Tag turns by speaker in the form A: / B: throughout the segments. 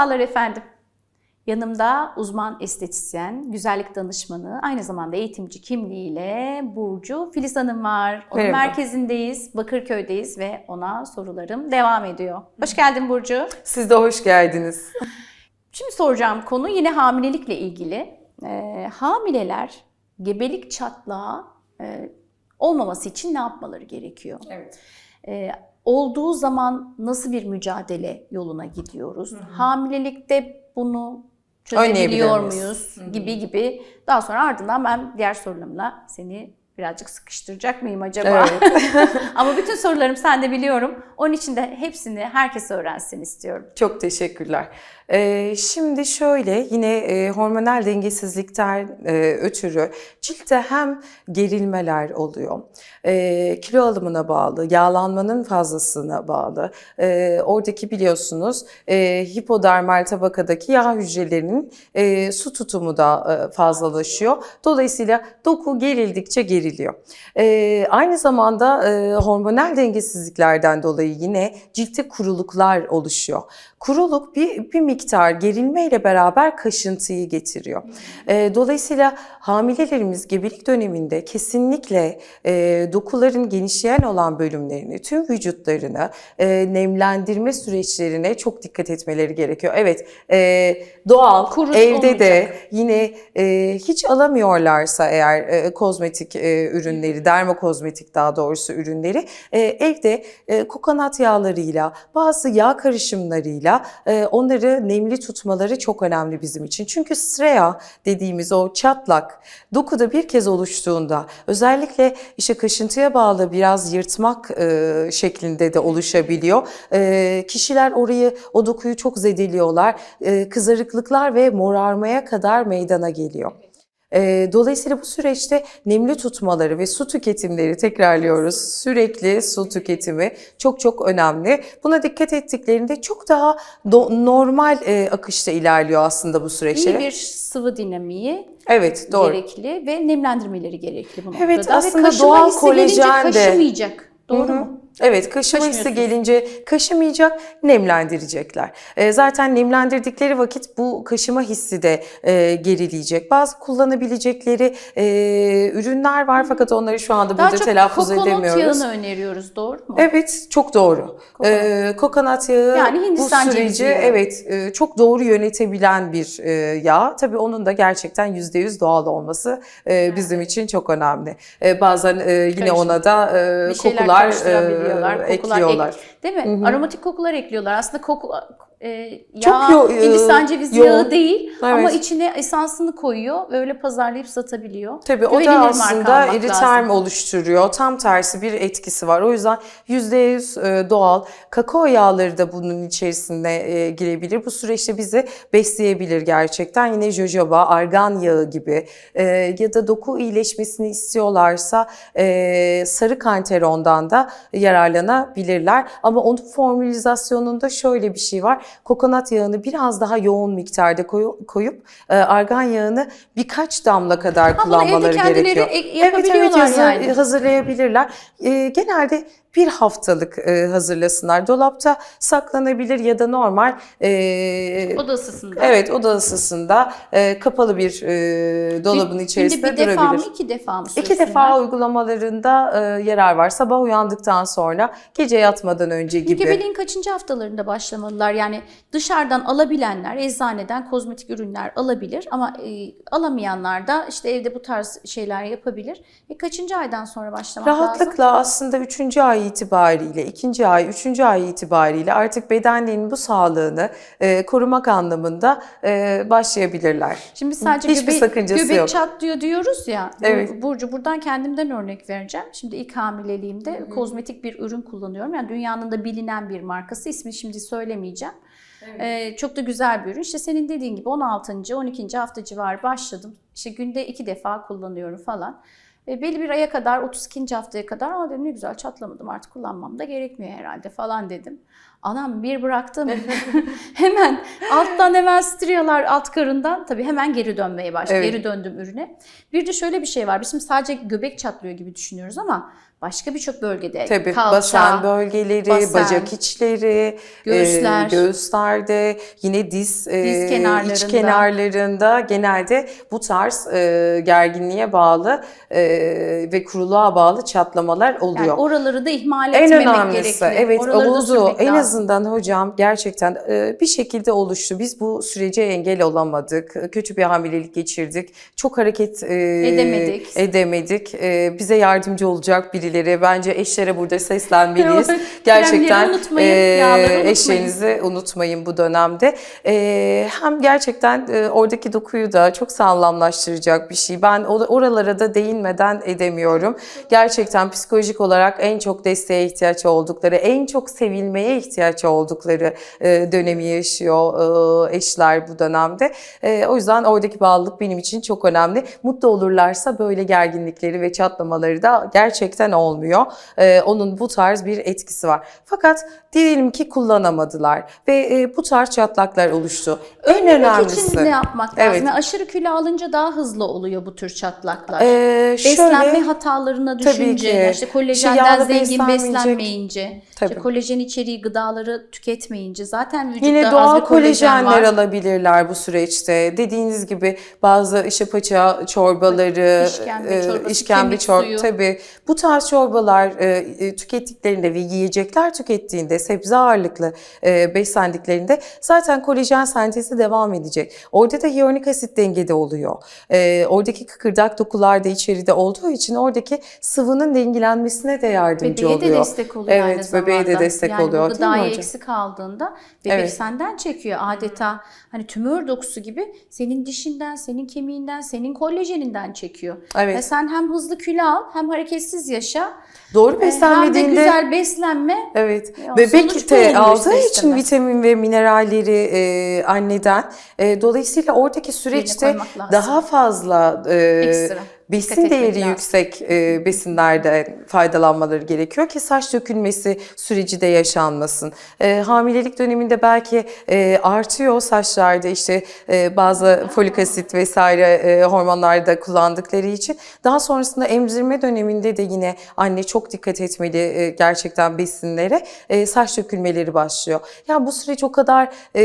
A: Merhabalar efendim. Yanımda uzman estetisyen, güzellik danışmanı, aynı zamanda eğitimci kimliğiyle Burcu Filiz Hanım var. Onun
B: Merhaba.
A: merkezindeyiz, Bakırköy'deyiz ve ona sorularım devam ediyor. Hoş geldin Burcu.
B: Siz de hoş geldiniz.
A: Şimdi soracağım konu yine hamilelikle ilgili. Ee, hamileler gebelik çatlağı e, olmaması için ne yapmaları gerekiyor?
B: Evet.
A: Ee, olduğu zaman nasıl bir mücadele yoluna gidiyoruz? Hamilelikte bunu çözebiliyor
B: Önleyebilir miyiz?
A: muyuz? Gibi gibi. Daha sonra ardından ben diğer sorularımla seni birazcık sıkıştıracak mıyım acaba?
B: Evet.
A: Ama bütün sorularım sende biliyorum. Onun için de hepsini herkes öğrensin istiyorum.
B: Çok teşekkürler. Ee, şimdi şöyle yine e, hormonal dengesizlikten e, ötürü ciltte hem gerilmeler oluyor, e, kilo alımına bağlı, yağlanmanın fazlasına bağlı. E, oradaki biliyorsunuz e, hipodermal tabakadaki yağ hücrelerinin e, su tutumu da e, fazlalaşıyor. Dolayısıyla doku gerildikçe geriliyor. E, aynı zamanda e, hormonal dengesizliklerden dolayı yine ciltte kuruluklar oluşuyor. Kuruluk bir, bir miktar gerilme ile beraber kaşıntıyı getiriyor. E, dolayısıyla hamilelerimiz gebelik döneminde kesinlikle e, dokuların genişleyen olan bölümlerini, tüm vücutlarını e, nemlendirme süreçlerine çok dikkat etmeleri gerekiyor. Evet, e, doğal,
A: Kurut
B: evde de
A: olmayacak.
B: yine e, hiç alamıyorlarsa eğer e, kozmetik e, ürünleri, dermokozmetik daha doğrusu ürünleri e, evde e, kokonat yağlarıyla, bazı yağ karışımlarıyla e, onları nemli tutmaları çok önemli bizim için. Çünkü strea dediğimiz o çatlak dokuda bir kez oluştuğunda özellikle işte kaşıntıya bağlı biraz yırtmak e, şeklinde de oluşabiliyor. E, kişiler orayı, o dokuyu çok zedeliyorlar. E, kızarıklıklar ve morarmaya kadar meydana geliyor. E, Dolayısıyla bu süreçte nemli tutmaları ve su tüketimleri tekrarlıyoruz. Sürekli su tüketimi çok çok önemli. Buna dikkat ettiklerinde çok daha normal akışta ilerliyor aslında bu süreçler.
A: İyi bir sıvı dinamiği
B: Evet doğru.
A: gerekli ve nemlendirmeleri gerekli bu noktada.
B: Evet,
A: Ve
B: aslında
A: kaşıma
B: doğal kolajen de-
A: kaşımayacak. Doğru
B: Hı hı.
A: mu?
B: Evet, kaşıma hissi
A: Kaşımıyorsunuz.
B: gelince kaşımayacak, nemlendirecekler. E, zaten nemlendirdikleri vakit bu kaşıma hissi de e, gerileyecek. Bazı kullanabilecekleri e, ürünler var fakat onları şu anda
A: Daha
B: burada
A: çok
B: telaffuz edemiyoruz.
A: yağını öneriyoruz. Doğru mu?
B: Evet, çok doğru. Kokonat, kokonat yağı
A: Yani
B: bu
A: Hindistan cevizi
B: süreci
A: yağı.
B: evet e, çok doğru yönetebilen bir e, yağ. Tabii onun da gerçekten %100 doğal olması e, bizim için çok önemli. E, bazen e, yine
A: Karışım.
B: ona da e, kokular,
A: karıştırabiliyorlar,
B: e,
A: kokular
B: ekliyorlar.
A: ek- Değil mi? Aromatik kokular ekliyorlar. Aslında koku e, yağ,
B: Çok yo- e,
A: Hindistan cevizi
B: yoğun.
A: yağı değil ama
B: Evet.
A: içine esansını koyuyor ve öyle pazarlayıp satabiliyor.
B: Tabii o
A: Güvenilir
B: da
A: marka
B: aslında
A: almak lazım.
B: oluşturuyor. Tam tersi bir etkisi var. O yüzden %100 e, doğal. Kakao yağları da bunun içerisinde e, girebilir. Bu süreçte bizi besleyebilir gerçekten. Yine jojoba, argan yağı gibi e, ya da doku iyileşmesini istiyorlarsa e, sarı kanterondan da yararlanabilirler. Ama onun formülizasyonunda şöyle bir şey var. Kokonat yağını biraz daha yoğun miktarda koyu- koyup e, argan yağını birkaç damla kadar
A: Ha,
B: kullanmaları gerekiyor.
A: e-
B: evet evet hazır-
A: yani.
B: hazırlayabilirler. E, genelde bir haftalık e, hazırlasınlar. Dolapta saklanabilir ya da normal e,
A: Oda ısısında.
B: evet oda ısısında e, kapalı bir e, dolabın içerisinde
A: bir defa mı
B: durabilir.
A: iki defa mı
B: İki
A: sürsünler?
B: defa uygulamalarında e, yarar var. Sabah uyandıktan sonra, gece yatmadan önce gibi.
A: Gebeliğin kaçıncı haftalarında başlamalılar? Yani dışarıdan alabilenler, eczaneden kozmetik ürünler alabilir ama e, alamayanlar da işte evde bu tarz şeyler yapabilir. E, kaçıncı aydan sonra başlamak lazım?
B: Rahatlıkla aslında 3. ay itibariyle, 2. ay, 3. ay itibariyle artık bedenlerinin bu sağlığını e, korumak anlamında e, başlayabilirler.
A: Şimdi sadece
B: Hiçbir
A: göbek,
B: sakıncası
A: göbek
B: yok.
A: çatlıyor diyoruz ya.
B: Evet.
A: Burcu buradan kendimden örnek vereceğim. Şimdi ilk hamileliğimde kozmetik bir ürün kullanıyorum. Yani dünyanın da bilinen bir markası. İsmi şimdi söylemeyeceğim. Ee, çok da güzel bir ürün. İşte senin dediğin gibi 16. 12. hafta civarı başladım. İşte günde iki defa kullanıyorum falan. E, belli bir aya kadar 32. haftaya kadar aa dedim ne güzel çatlamadım artık kullanmam da gerekmiyor herhalde falan dedim. Anam bir bıraktım. hemen alttan hemen striyalar alt karından tabii hemen geri dönmeye başladı.
B: Evet.
A: Geri döndüm ürüne. Bir de şöyle bir şey var. Biz şimdi sadece göbek çatlıyor gibi düşünüyoruz ama başka birçok bölgede
B: Tabii
A: kalça,
B: basen bölgeleri,
A: basen,
B: bacak içleri,
A: göğüsler.
B: e, göğüslerde, yine diz, e,
A: Diz
B: iç
A: kenarlarında.
B: kenarlarında genelde bu tarz e, gerginliğe bağlı e, ve kuruluğa bağlı çatlamalar oluyor.
A: yani oraları da ihmal
B: En
A: etmemek
B: önemlisi
A: gerekiyor.
B: evet
A: Oraları da
B: oldu.
A: sürmek
B: En
A: lazım.
B: Azından hocam gerçekten e, bir şekilde oluştu. Biz bu sürece engel olamadık. Kötü bir hamilelik geçirdik. Çok hareket e,
A: Edemedik.
B: edemedik. E, bize yardımcı olacak birileri. Bence eşlere burada seslenmeliyiz. Gerçekten
A: unutmayın,
B: e, eşlerinizi unutmayın bu dönemde. E, hem gerçekten e, oradaki dokuyu da çok sağlamlaştıracak bir şey. Ben or- oralara da değinmeden edemiyorum. Gerçekten psikolojik olarak en çok desteğe ihtiyaç oldukları, en çok sevilmeye ihtiyaç oldukları e, dönemi yaşıyor e, eşler bu dönemde. E, o yüzden oradaki bağlılık benim için çok önemli. Mutlu olurlarsa böyle gerginlikleri ve çatlamaları da gerçekten olmuyor. Onun bu tarz bir etkisi var. Fakat diyelim ki kullanamadılar ve bu tarz çatlaklar oluştu. En önemlisi.
A: için ne yapmak lazım?
B: Evet.
A: Yani aşırı kilo alınca daha hızlı oluyor bu tür çatlaklar.
B: Ee,
A: Beslenme
B: şöyle-
A: hatalarına
B: Tabii
A: düşünce,
B: ki.
A: işte
B: İşte
A: kolajenden zengin beslenmeyince, işte
B: Tabii.
A: kolajen içeriği gıdaları tüketmeyince zaten vücutta
B: Yine
A: az
B: doğal kolajenler
A: var.
B: alabilirler bu süreçte. Dediğiniz gibi bazı işepaça çorbaları,
A: İşkembe
B: e,
A: çorbası,
B: işkembe
A: kemik
B: çor
A: suyu.
B: tabii. Bu tarz çorbalar e, e, tükettiklerinde ve yiyecekler tükettiğinde, sebze ağırlıklı beslendiklerinde zaten kolajen sentezi devam edecek. Orada da hyaluronik asit dengede oluyor. Oradaki kıkırdak dokular da içeride olduğu için oradaki sıvının dengelenmesine de yardımcı
A: Bebeğe
B: oluyor.
A: de destek oluyor aynı
B: Evet,
A: zamanda.
B: bebeğe de destek
A: yani
B: oluyor değil mi hocam?
A: eksik aldığında bebek
B: Evet.
A: senden çekiyor. Adeta hani tümör dokusu gibi senin dişinden, senin kemiğinden, senin kolajeninden çekiyor.
B: Evet.
A: Ve sen hem hızlı kilo al hem hareketsiz yaşa.
B: Doğru
A: e, Hem de
B: beslenmediğinde
A: güzel beslenme.
B: Evet.
A: Sonuç
B: Bebek de aldığı
A: ister
B: için vitamin ve mineralleri e, anneden. E, dolayısıyla oradaki süreçte daha fazla e,
A: Ekstra.
B: Besin değeri
A: lazım.
B: yüksek e, besinlerde faydalanmaları gerekiyor ki saç dökülmesi süreci de yaşanmasın. E, hamilelik döneminde belki e, artıyor saçlarda işte e, bazı folik asit vesaire e, hormonlar da kullandıkları için. Daha sonrasında emzirme döneminde de yine anne çok dikkat etmeli e, gerçekten besinlere. E, saç dökülmeleri başlıyor. Ya bu süreç o kadar e,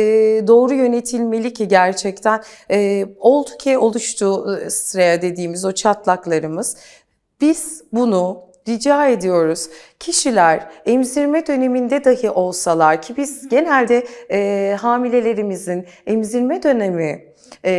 B: doğru yönetilmeli ki gerçekten e, oldu ki oluştu e, sıraya dediğimiz o çatlaklarımız. Biz bunu rica ediyoruz. Kişiler emzirme döneminde dahi olsalar ki biz genelde e, hamilelerimizin emzirme dönemi e,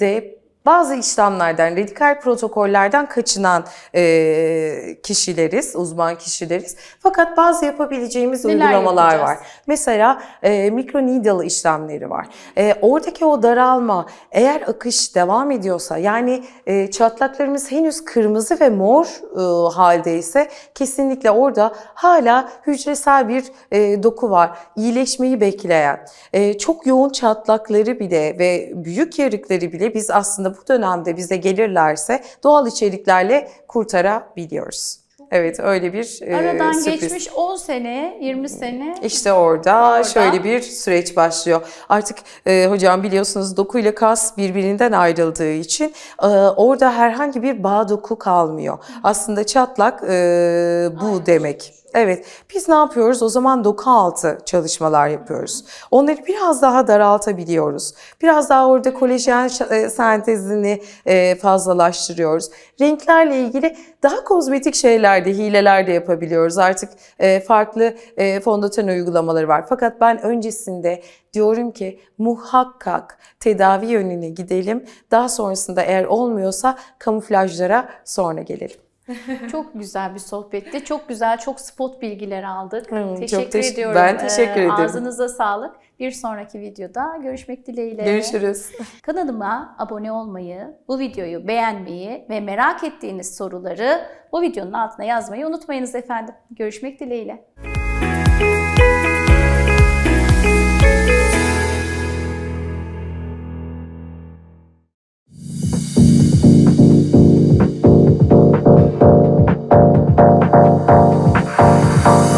B: de bazı işlemlerden, radikal protokollerden kaçınan e, kişileriz, uzman kişileriz. Fakat bazı yapabileceğimiz
A: Neler
B: uygulamalar
A: yapacağız?
B: var. Mesela e, mikroneedle işlemleri var. E, oradaki o daralma eğer akış devam ediyorsa yani e, çatlaklarımız henüz kırmızı ve mor e, haldeyse kesinlikle orada hala hücresel bir e, doku var. İyileşmeyi bekleyen. E, çok yoğun çatlakları bile ve büyük yarıkları bile biz aslında bu dönemde bize gelirlerse doğal içeriklerle kurtarabiliyoruz. Evet öyle bir e,
A: Aradan
B: sürpriz.
A: geçmiş 10 sene, 20 sene.
B: İşte orada,
A: Orada.
B: şöyle bir süreç başlıyor. Artık e, hocam biliyorsunuz doku ile kas birbirinden ayrıldığı için e, orada herhangi bir bağ doku kalmıyor. Aslında çatlak e, bu demek. Evet, biz ne yapıyoruz? O zaman doku altı çalışmalar yapıyoruz. Onları biraz daha daraltabiliyoruz. Biraz daha orada kolajen e, sentezini e, fazlalaştırıyoruz. Renklerle ilgili daha kozmetik şeyler de, hileler de yapabiliyoruz. Artık e, farklı fondöten uygulamaları var. Fakat ben öncesinde diyorum ki muhakkak tedavi yönüne gidelim. Daha sonrasında eğer olmuyorsa kamuflajlara sonra gelelim.
A: Çok güzel bir sohbetti. Çok güzel, çok spot bilgiler aldık.
B: Hmm, çok
A: teşekkür
B: teş-
A: ediyorum.
B: ben teşekkür
A: Ee,
B: ederim.
A: Ağzınıza sağlık. Bir sonraki videoda görüşmek dileğiyle.
B: Görüşürüz.
A: Kanalıma abone olmayı, bu videoyu beğenmeyi ve merak ettiğiniz soruları bu videonun altına yazmayı unutmayınız efendim. Görüşmek dileğiyle.